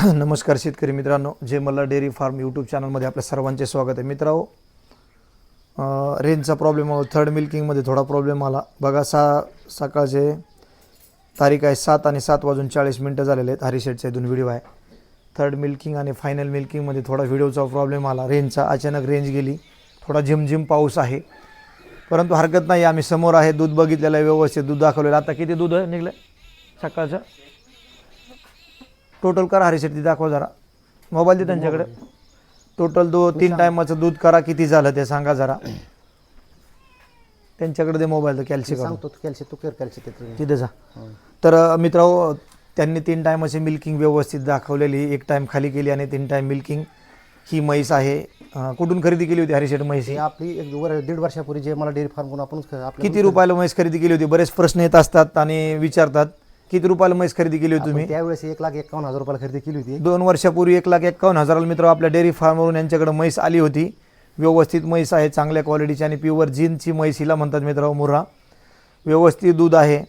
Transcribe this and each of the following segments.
नमस्कार शेतकरी मित्रांनो जे मला डेअरी फार्म यूट्यूब चॅनलमध्ये आपल्या सर्वांचे स्वागत आहे. मित्रांनो रेंजचा प्रॉब्लेम आला थर्ड मिल्किंगमध्ये थोडा प्रॉब्लेम आला. बघा सा सकाळचे तारीख आहे सात आणि सात वाजून चाळीस मिनटं झालेले आहेत. हरिशेटचा इथून व्हिडिओ आहे. थर्ड मिल्किंग आणि फायनल मिल्किंगमध्ये थोडा व्हिडिओचा प्रॉब्लेम आला. रेंजचा अचानक रेंज गेली. थोडा झिमझिम पाऊस आहे. परंतु हरकत नाही आम्ही समोर आहे. दूध बघितलेलं आहे व्यवस्थित दूध दाखवलेलं आता किती दूध आहे निघलं? सकाळचं? टोटल करा हरिशेट ती दाखवा जरा. मोबाईल दे त्यांच्याकडे. टोटल दो तीन टायमाचं दूध करा किती झालं ते सांगा जरा. त्यांच्याकडे दे मोबाईल कॅल्सी करा सांगतो कॅल्शी तू कर कॅल्शी ते तुम्ही. तिथे जा. तर अ, मित्रांनो त्यांनी तीन टायमाची मिल्किंग व्यवस्थित दाखवलेली. एक टाइम खाली केली आणि तीन टाइम मिल्किंग ही म्हैस आहे. कुठून खरेदी केली होती हरिशेट म्हैस ही? ही आपली एक वर दीड वर्षापूर्वी जे मला डेअरी फार्म आपल्या किती रुपयाला म्हैस खरेदी केली होती? बरेच प्रश्न येत असतात आणि विचारतात. किती रुपयाला म्हैस खरेदी केली होती तुम्ही? त्यावेळेस एक लाख एकावन्न हजार रुपयाला खरेदी केली होती. दोन वर्षापूर्वी एक लाख एक्कावन्न हजाराला मित्र आपल्या डेअरी फार्मवरून यांच्याकडे म्हैस आली होती. व्यवस्थित म्हैस आहे चांगल्या क्वालिटीची आणि प्युअर जीनची म्हैस हिला म्हणतात मित्र मुर्रा. व्यवस्थित दूध आहे.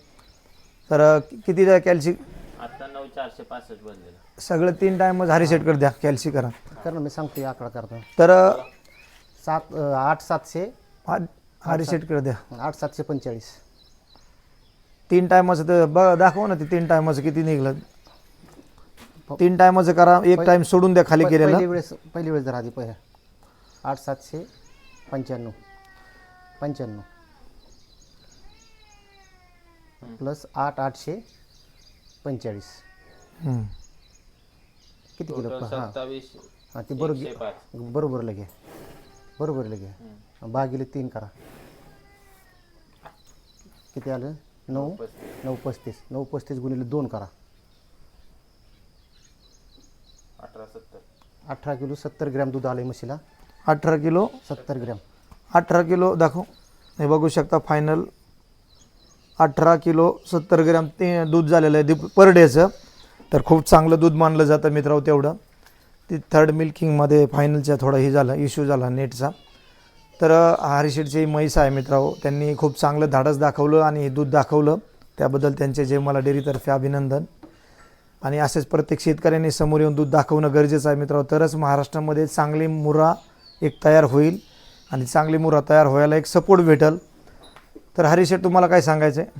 तर किती कॅल्सी आता नऊ चारशे पासष्ट बनलेलं. सगळं तीन टाइमच हरी सेट कर द्या कॅल्सी करा. कर ना मी सांगतो आकडा करतो. तर सात आठ सातशे. हा- हरी सेट कर द्या. आठ सातशे पंचेचाळीस. तीन टायमाचं तर बघा दाखवा ना ते तीन टायमाचं किती निघलं. तीन टायमाचं करा एक टाइम सोडून द्या खाली केलेलं. पहिली वेळेस पहिली वेळेस जर आधी पहिल्या आठ सातशे पंच्याण्णव. पंच्याण्णव. प्लस आठ आठशे पंचेचाळीस. हम्म. किती किलो? हां. सत्तावीस हां ते बरोबर पाच. बरोबर लगे. बरोबर लगे. भागिले तीन करा. किती आलं? नऊ? नऊ पस्तीस नऊ पस्तीस गुणिले दोन करा. अठरा सत्तर. अठरा किलो सत्तर ग्रॅम दूध आलं म्हशीला. अठरा किलो? सत्तर ग्रॅम. अठरा किलो दाखव. हे बघू शकता फायनल अठरा किलो सत्तर ग्रॅम ते दूध झालेलं आहे दीप पर डेचं तर खूप चांगलं दूध मानलं जातं मित्रांनो तेवढं. ती थर्ड मिल्किंगमध्ये फायनलचा थोडा हे झाला इश्यू झाला नेटचा तर हरिशेठचे म्हैस आहे मित्रांनो त्यांनी खूप चांगलं धाडस दाखवलं आणि दूध दाखवलं. त्याबद्दल त्यांचे जे मला डेअरीतर्फे अभिनंदन. आणि असेच प्रत्येक शेतकऱ्यांनी समोर येऊन दूध दाखवणं गरजेचं आहे मित्रांनो. तरच महाराष्ट्रामध्ये चांगली मुरा एक तयार होईल आणि चांगली मुरा तयार व्हायला एक सपोर्ट भेटल. तर हरिशेट तुम्हाला काय सांगायचं आहे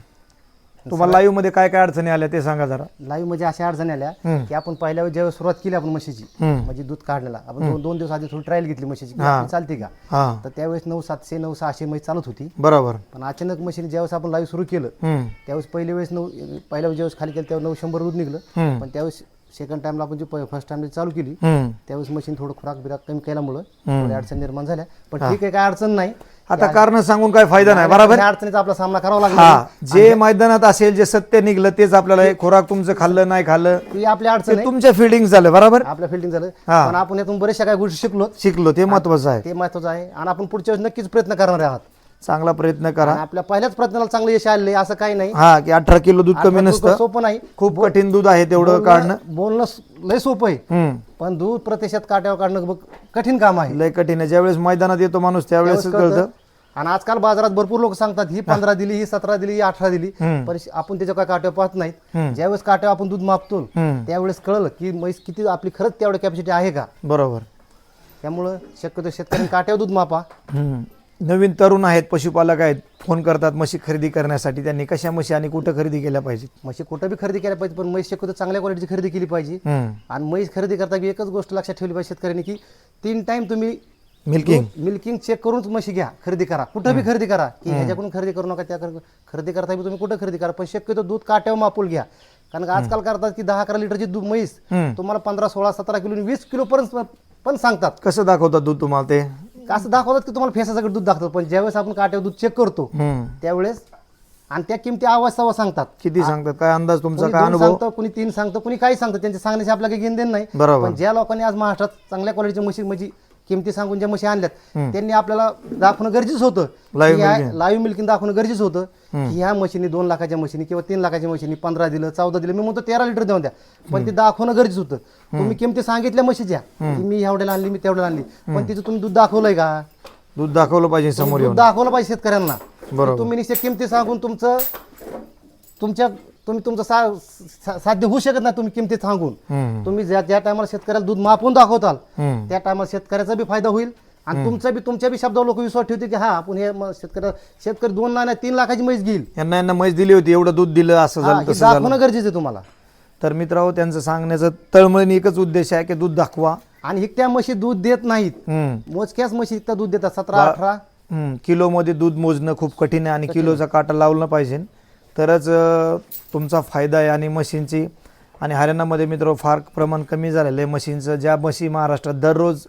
तुम्हाला लाईव्हमध्ये काय काय अडचणी आल्या ते सांगा जरा. लाईव्ह म्हणजे अशा अडचणी आल्या. की आपण पहिल्या वेळेस ज्यावेळेस सुरुवात केली आपण म्हशीची. म्हणजे दूध काढलेला. आपण दोन दोन दिवस आधी थोडी ट्रायल घेतली म्हशीची चालते का? तर त्यावेळेस नऊ सातशे नऊ सहाशे म्हैस चालत होती. बरोबर. पण अचानक मशीन ज्यावेळेस आपण लाईव्ह सुरू केलं. त्यावेळेस पहिल्या वेळेस नऊ पहिल्या वेळेस खाली केलं त्यावेळेस नऊ शंभर दूध निघलं. पण त्यावेळेस सेकंड टाइमला आपण जी फर्स्ट टाइम चालू केली. त्यावेळेस मशीन थोडं खुराक बिराक कमी केल्यामुळं. थोड्या अडचणी निर्माण झाल्या. पण ठीक आहे काय अडचण नाही. आता कारण सांगून काय फायदा नाही बरोबर? अडचणीचा आपला सामना करावा लागला. जे मैदानात असेल जे सत्य निघलं तेच आपल्याला खोराक तुमचं खाल्लं नाही खाल्लं ती आपली अडचण तुमच्या फिडिंग झालं बरोबर? आपलं फिल्डिंग झालं. पण आपण यातून बऱ्याचशा काही गोष्टी शिकलो शिकलो ते महत्वाचं आहे. ते महत्वाचं आहे. आणि आपण पुढच्या वेळेस नक्कीच प्रयत्न करणार आहात. चांगला प्रयत्न करा. आपल्या पहिल्याच प्रयत्नाला चांगलं यश आले असं काही नाही. हा की अठरा किलो दूध कमी नसतं. सोपं नाही. खूप कठीण दूध आहे तेवढं काढणं. बोलणं लय सोपं आहे. पण दूध प्रतिशत काट्यावर काढणं कठीण काम आहे. लय कठीण आहे. ज्यावेळेस मैदानात येतो माणूस त्यावेळेस कळतं. आणि आजकाल बाजारात भरपूर लोक सांगतात ही पंधरा दिली ही सतरा दिली ही अठरा दिली. पण आपण त्याच्या काय काट्या पाहत नाहीत. ज्यावेळेस काट्या आपण दूध मापतो. त्यावेळेस कळलं की म्हैस किती आपली खरंच तेवढी कॅपॅसिटी आहे का? बरोबर. त्यामुळं शक्यतो शेतकऱ्यांनी काट्यावर दूध मापा. नवीन तरुण आहेत पशुपालक आहेत फोन करतात म्हशी खरेदी करण्यासाठी. त्यांनी कशा म्हशी आणि कुठं खरेदी केल्या पाहिजेत? म्हशी कुठं बी खरेदी केल्या पाहिजे पण म्हैस शक्यतो चांगल्या क्वालिटीची खरेदी केली पाहिजे. हम्म. आणि म्हैस खरेदी करता बी एकच गोष्ट लक्षात ठेवली पाहिजे शेतकऱ्यांनी की तीन टाइम तुम्ही मिल्किंग मिल्किंग चेक करूनच म्हशी घ्या खरेदी करा. कुठं बी खरेदी करा की ह्याच्याकडून खरेदी करू नका त्या खरेदी करता बी तुम्ही कुठं खरेदी करा पण शक्यतो दूध काट्यावर मापूल घ्या. कारण का आजकाल करतात की दहा अकरा लिटरची दूध म्हैस हम्म. तुम्हाला पंधरा सोळा सतरा किलो वीस किलो पर्यंत पण सांगतात. कसं दाखवतात दूध तुम्हाला ते? असं दाखवतात की तुम्हाला फेसासकट दूध दाखवतात पण ज्यावेळेस आपण काट्यावर दूध चेक करतो. त्यावेळेस आणि त्या किमती आवाज सवा सांगतात. किती सांगतात? काय अंदाज तुमचा? कोणी काय दोन अनुभव? सांगतं कोणी तीन सांगतं कोणी काही सांगतं त्यांच्या सांगण्याची आपल्याला काही घेणं देणं नाही. बरोबर. पण ज्या लोकांनी आज महाराष्ट्रात चांगल्या क्वालिटीच्या म्हशी म्हणजे किमती सांगून ज्या म्हशी आणल्यात त्यांनी आपल्याला दाखवणं गरजेचं होतं. लाईव्ह मिल्किंग दाखवणं गरजेचं होतं. की ह्या मशीनी दोन लाखाच्या मशीनी किंवा तीन लाखाच्या मशीनी पंधरा दिलं चौदा दिलं मी म्हणतो तेरा लिटर देऊन द्या. पण ते दाखवणं गरजेचं होतं. तुम्ही किमती सांगितल्या म्हशीच्या की मी एवढ्याला आणली मी तेवढ्याला आणली. पण तिचं तुम्ही दूध दाखवलंय का? दूध दाखवलं पाहिजे समोर दाखवलं पाहिजे शेतकऱ्यांना. तुम्ही निश्चित किमती सांगून तुमचं तुमच्या तुम्ही तुमचं सा, सा- साध्य होऊ शकत नाही तुम्ही किमती सांगून. तुम्ही ज्या ज्या टायमाला शेतकऱ्याला दूध मापून दाखवताल. त्या टायमाला शेतकऱ्याचा बी फायदा होईल. आणि तुमचा बी तुमच्या बी शब्दावर लोक विश्वास ठेवतील की हा आपण हे म- शेतकऱ्या शेतकरी दोन नाही तीन लाखाची म्हैस घेईल. यांना यांना म्हैस दिली होती एवढं दूध दिलं असं हा, झालं हे तसं झालं. दाखवणं गरजेचं आहे तुम्हाला. तर मित्रांनो त्यांचं सांगण्याचं तळमळीने एकच उद्देश आहे की दूध दाखवा. आणि त्या म्हशी दूध देत नाहीत. हम्म. मोजक्याच म्हशी इतका दूध देतात सतरा अठरा. हम्म, किलोमध्ये दूध मोजणं खूप कठीण आहे आणि किलोचा काटा लावलं पाहिजे. तरच तुमचा फायदा आहे आणि मशीनची. आणि हरियाणामध्ये मित्र फार प्रमाण कमी झालेलं आहे मशीनचं. ज्या मशी महाराष्ट्रात दररोज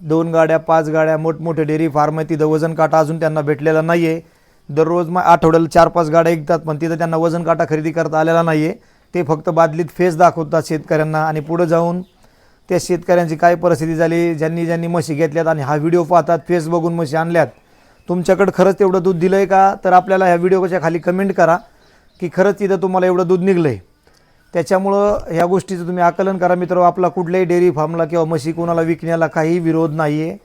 दोन गाड्या पाच गाड्या मोठमोठे डेअरी फार्म आहे तिथं वजन काटा अजून त्यांना भेटलेला नाही आहे दररोज मग आठवड्याला चार पाच गाड्या ऐकतात पण तिथं त्यांना वजन काटा खरेदी करता आलेला नाही आहे ते फक्त बादलीत फेस दाखवतात शेतकऱ्यांना. आणि पुढं जाऊन त्या शेतकऱ्यांची काय परिस्थिती झाली? ज्यांनी ज्यांनी म्हशी घेतल्यात आणि हा व्हिडिओ पाहतात फेस बघून म्हशी आणल्यात. तुमच्याकडं खरंच तेवढं दूध दिलं आहे का? तर आपल्याला ह्या व्हिडिओच्या खाली कमेंट करा. की खरंच तिथं तुम्हाला एवढं दूध निघलं आहे त्याच्यामुळं ह्या गोष्टीचं तुम्ही आकलन करा मित्र आपला कुठल्याही डेअरी फार्मला किंवा म्हशी कोणाला विकण्याला काही विरोध नाही आहे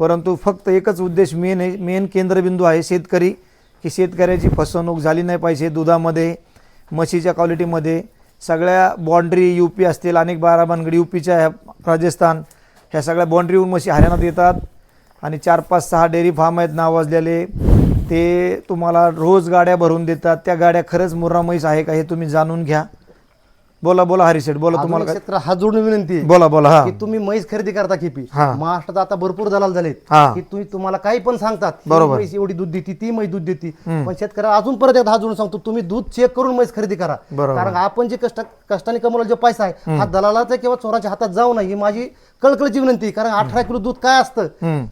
परंतु फक्त एकच उद्देश मेन आहे मेन केंद्रबिंदू आहे शेतकरी की शेतकऱ्याची फसवणूक झाली नाही पाहिजे दुधामध्ये म्हशीच्या क्वालिटीमध्ये. सगळ्या बाँड्री यू पी असतील अनेक बाराबानगडी यू पीच्या ह्या राजस्थान ह्या सगळ्या बाँड्रीहून म्हशी हरियाणात येतात. आणि चार पाच सहा डेअरी फार्म आहेत नावाजलेले. ते तुम्हाला रोज गाड्या भरून देतात. त्या गाड्या खरंच मुर्रा आहे का हे तुम्ही जाणून घ्या. बोला बोला हरी शेठ बोला तुम्हाला काय? शेतकऱ्या हात जोडून विनंती आहे बोला बोला हा. की तुम्ही म्हैस खरेदी करता किपी हा. महाराष्ट्रात आता भरपूर दलाल झालेत. हा. की तुम्ही तुम्हाला काही पण सांगतात ही बरोबर. म्हैस एवढी दूध देते ती म्हैस दूध देते. पण शेतकऱ्याला अजून परत एकदा हात जोडून सांगतो तुम्ही दूध चेक करून म्हैस खरेदी करा. बरोबर. कारण आपण जे कष्ट कष्टाने कमवलेला जो पैसा आहे हा दलालाचा किंवा चोराच्या हातात जाऊ नये ही माझी कळकळीची विनंती आहे. कारण अठरा किलो दूध काय असतं?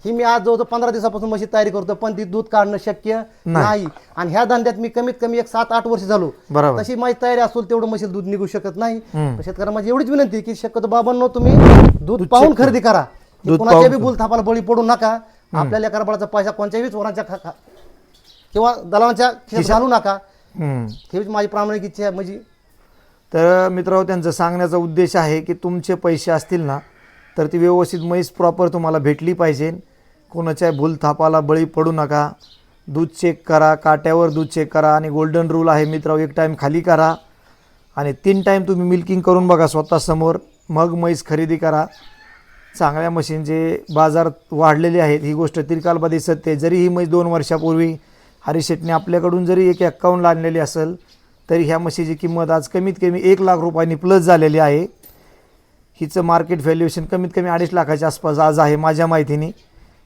ही मी आज जवळजवळ पंधरा दिवसापासून म्हशी तयारी करतो पण ती दूध काढणं शक्य नाही. आणि ह्या धंद्यात मी कमीत कमी एक सात आठ वर्ष झालो. बरोबर. तशी माझी तयारी असेल तेवढं म्हशीला दूध निघू शकत नाही. शेतकऱ्यांना माझी एवढीच विनंती की शक्यतो बाबांनो तुम्ही दूध पाहून खरेदी करा. कुणाच्या बी बुल थापाला बळी पडू नका. आपल्या लेकराबाळाचा पैसा कोणत्याही चोरांच्या खा- खा- किंवा दलालांच्या खिशात घालू नका. हम्म. ही माझी प्रामाणिक इच्छा आहे. म्हणजे तर मित्रांनो त्यांचा सांगण्याचा उद्देश आहे की तुमचे पैसे असतील ना तर ती व्यवस्थित म्हैस प्रॉपर तुम्हाला भेटली पाहिजे. कोणाच्या भूलथापाला बळी पडू नका. दूध चेक करा. काट्यावर दूध चेक करा. आणि गोल्डन रूल आहे मित्रांनो एक टाईम खाली करा. आणि तीन टाईम तुम्ही मिल्किंग करून बघा स्वतःसमोर. मग म्हैस खरेदी करा. चांगल्या मशीनचे बाजार वाढलेले आहेत ही गोष्ट तिरकालबादी सत्य आहे जरी ही म्हैस दोन वर्षापूर्वी हरिशेटने आपल्याकडून जरी एक अकाउंट आणलेली असेल तरी ह्या म्हशीची किंमत आज कमीत कमी एक लाख रुपयांनी प्लस झालेली आहे. हिचं मार्केट व्हॅल्युएशन कमीत कमी अडीच लाखाच्या आसपास आज आहे माझ्या माहितीने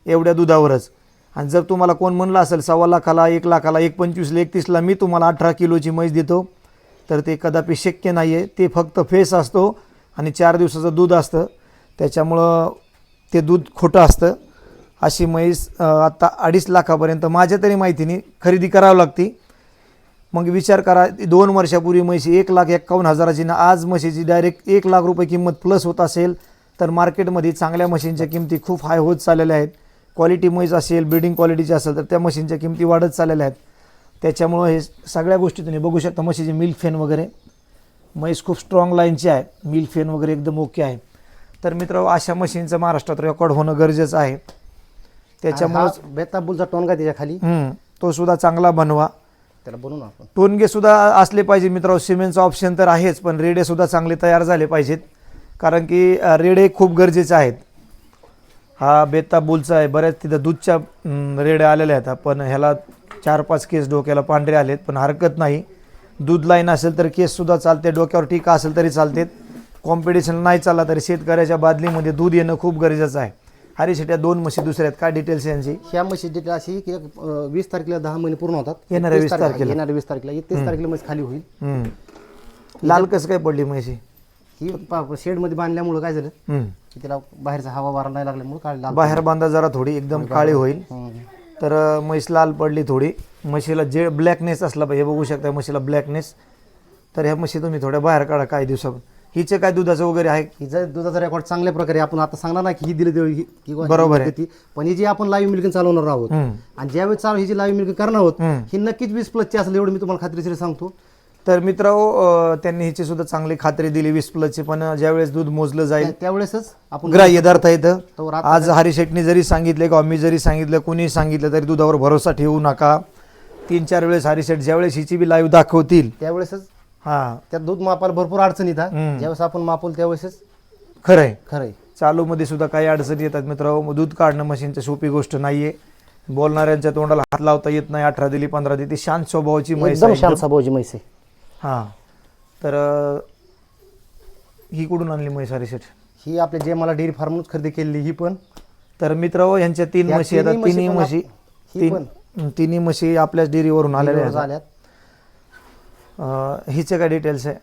एवढ्या दुधावरच. आणि जर तुम्हाला कोण म्हणलं असेल सव्वा लाखाला एक लाखाला एक पंचवीसला एकतीसला मी तुम्हाला अठरा किलोची म्हैस देतो. तर ते कदापि शक्य नाही आहे ते फक्त फेस असतो आणि चार दिवसाचं दूध असतं. त्याच्यामुळं ते दूध खोटं असतं. अशी म्हैस आत्ता अडीच लाखापर्यंत माझ्या तरी माहितीने खरेदी करावी लागते. मग विचार करा दोन वर्षापूर्वी म्हशी एक लाख एक्कावन्न हजाराची ना आज म्हशीची डायरेक्ट एक लाख रुपये किंमत प्लस होत असेल तर मार्केटमध्ये चांगल्या मशीनच्या किमती खूप हाय होत चाललेल्या आहेत. क्वालिटी म्हैस असेल ब्रिडिंग क्वालिटीची असेल तर त्या मशीनच्या किमती वाढत चाललेल्या आहेत. त्याच्यामुळं हे सगळ्या गोष्टी तुम्ही बघू शकता. म्हशीचे मिल्क फेन वगैरे. म्हैस खूप स्ट्रॉंग लाईनची आहे. मिल्क फेन वगैरे एकदम ओके आहे. तर मित्र अशा मशीनचं महाराष्ट्रात रेकॉर्ड होणं गरजेचं आहे. त्याच्यामुळंच हा बेताबुलचा टोनगा त्याच्याखाली तो सुद्धा चांगला बनवा. त्याला बनवू ना आपण. टोनगे सुद्धा असले पाहिजे मित्र सिमेंटचा ऑप्शन तर आहेच पण रेडे सुद्धा चांगले तयार झाले पाहिजेत. कारण की रेडे खूप गरजेचे आहेत. हा बेता बुलचा आहे. बऱ्याच तिथं दूधच्या रेड्या आलेल्या आहेत. पण ह्याला चार पाच केस डोक्याला पांढरे आलेत पण हरकत नाही. दूध लाईन असेल तर केससुद्धा चालते डोक्यावर टीका असेल तरी चालतेत कॉम्पिटिशन नाही चालला तरी शेतकऱ्याच्या बादलीमध्ये दूध येणं खूप गरजेचं आहे. हरी शेट्या दोन म्हशी दुसऱ्या आहेत. काय डिटेल्स यांची? ह्या म्हशी डिटेल अशी की वीस तारखेला दहा महिने पूर्ण होतात. येणाऱ्या 30 20 तारखेला. येणाऱ्या वीस तारखेला. एकतीस तारखेला म्हैस खाली होईल. लाल कसं काय पडली म्हशी? ही शेडमध्ये बांधल्यामुळे काय झालं. की तिला बाहेरचा हवा वारा नाही लागल्यामुळे लाल बाहेर बांधा जरा थोडी एकदम काळी होईल हम्म. तर अ, म्हैस लाल पडली थोडी म्हशीला जे ब्लॅकनेस असला पाहिजे हे बघू शकता म्हशीला ब्लॅकनेस तर ह्या म्हशी तुम्ही थोड्या बाहेर काढा काही दिवसात हिचे काय दुधाचं वगैरे आहे ही जर दुधाचा रेकॉर्ड चांगल्या प्रकारे आपण आता सांगणार नाही की ही दिली देऊ किंवा बरोबर आहे. देते. पण ही जी आपण लाईव्ह मिल्किंग चालवणार आहोत हम्म. आणि ज्यावेळेस चालू ही जी लाईव्ह मिल्किंग करणार आहोत हम्म. ही नक्कीच वीस प्लसची असेल एवढं मी तुम्हाला खात्रीशीर सांगतो तर मित्र त्यांनी हिची सुद्धा चांगली खात्री दिली वीस प्लसची पण ज्यावेळेस दूध मोजलं जाईल. त्या- त्यावेळेसच आपण ग्राह्य धरता येतं आज हरी शेटनी जरी सांगितले किंवा मी जरी सांगितलं कुणी सांगितलं तरी दुधावर भरोसा ठेवू नका. तीन चार वेळेस हरी शेट ज्यावेळेस हिची बी लाईव्ह दाखवतील. त्यावेळेसच हां. त्यात दूध मापायला भरपूर अडचण येतात हम्म. ज्यावेळेस आपण मापवलं त्यावेळेसच खरं आहे खरं आहे चालूमध्ये सुद्धा काही अडचणी येतात मित्रांनो. दूध काढणं मशीनची सोपी गोष्ट नाहीये. बोलणाऱ्यांच्या तोंडाला हात लावता येत नाही. अठरा दिली पंधरा दिली. ती शांत स्वभावाची आहे. शांत स्वभावाची आहे. हां. तर अं, ही कुठून आणली म्हैस हरिशेठ ही आपल्या जे मला डेअरी फार्मच खरेदी केलेली ही पण. तर मित्र यांच्या तीन या म्हशी येतात. तिन्ही तिन्ही म्हशी म्हशी पण आप- ही तीन तिन्ही म्हशी आपल्याच डेअरीवरून आलेल्या आहेत. अं, हिचे काय डिटेल्स आहे?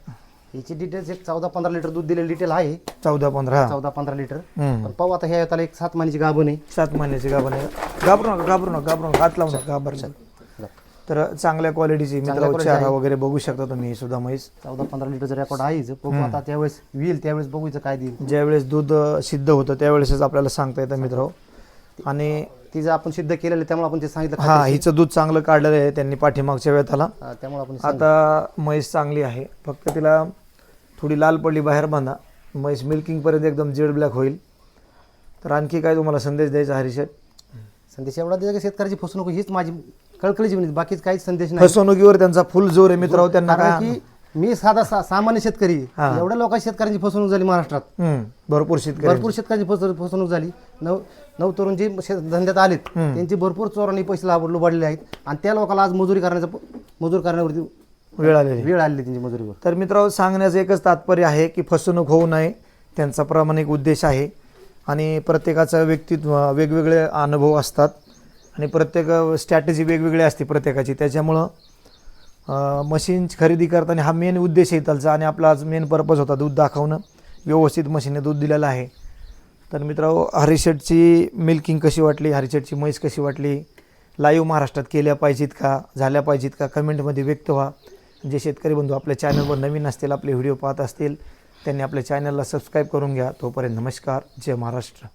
हिची डिटेल्स एक चौदा पंधरा लिटर दूध दिलेलं डिटेल आहे. चौदा पंधरा चौदा पंधरा लिटर. हम्म. पण पाहू आता ह्या येताला एक सात महिन्याची गाभण आहे. सात महिन्याची गाभण आहे. घाबरू नका घाबरू नका घाबरू नका. हात लावू नका घाबरलं तर चांगल्या क्वालिटीची मित्र चारा. वगैरे बघू शकता तुम्ही ही सुद्धा म्हैस. चौदा पंधरा लिटरचं रेकॉर्ड आहेच बघू आता त्यावेळेस होईल त्यावेळेस बघूचं काय देईल. ज्यावेळेस दूध सिद्ध होतं त्यावेळेसच आपल्याला सांगता येतं मित्र आणि तिचं आपण सिद्ध केलेलं त्यामुळे आपण ते सांगितलं हा. हिचं दूध चांगलं काढलेलं आहे त्यांनी पाठीमागच्या वेळेला हा, त्यामुळे आपण. आता म्हैस चांगली आहे. फक्त तिला थोडी लाल पडली बाहेर बांधा. म्हैस मिल्किंगपर्यंत एकदम जेड ब्लॅक होईल. तर आणखी काय तुम्हाला संदेश द्यायचा हरिशेठ? संदेश एवढा दिला की शेतकऱ्याची फसवणूक हीच माझी कळकळीची म्हणजे बाकीच काहीच संदेश नाही. फसवणुकीवर त्यांचा फुल जोर आहे मित्र त्यांना कारण काय की मी साधा सा- सामान्य शेतकरी हा. एवढ्या लोकांची शेतकऱ्यांची फसवणूक झाली महाराष्ट्रात. हम्म, भरपूर शेतकरी. भरपूर शेतकऱ्यांची फस- फसवणूक झाली. नव नव तरुण जे शे- धंद्यात आलेत त्यांची भरपूर चोरांनी पैसे लाभ लुबाडलेले आहेत. आणि त्या लोकांना आज मजुरी करण्याचा प- मजूर करण्यावरती वेळ आलेली वेळ आलेली त्यांची मजुरीवर. तर मित्रांनो सांगण्याचं एकच तात्पर्य आहे की फसवणूक होऊ नये. त्यांचा प्रामाणिक उद्देश आहे. आणि प्रत्येकाचं व्यक्तित्व वेगवेगळे अनुभव असतात. आणि प्रत्येक स्ट्रॅटेजी वेगवेगळी असते प्रत्येकाची. त्याच्यामुळं मशीन खरेदी करताना हा मेन उद्देश आहे त्याचा आणि आपला आज मेन पर्पज होता दूध दाखवणं. व्यवस्थित मशीनने दूध दिलेलं आहे. तर मित्रांनो हरिशेटची मिल्किंग कशी वाटली? हरिशेटची म्हैस कशी वाटली? लाईव्ह महाराष्ट्रात केल्या पाहिजेत का? झाल्या पाहिजेत का? कमेंटमध्ये व्यक्त व्हा. जे शेतकरी बंधू आपल्या चॅनलवर नवीन असतील आपले व्हिडिओ पाहत असतील त्यांनी आपल्या चॅनलला सबस्क्राईब करून घ्या. तोपर्यंत नमस्कार. जय महाराष्ट्र.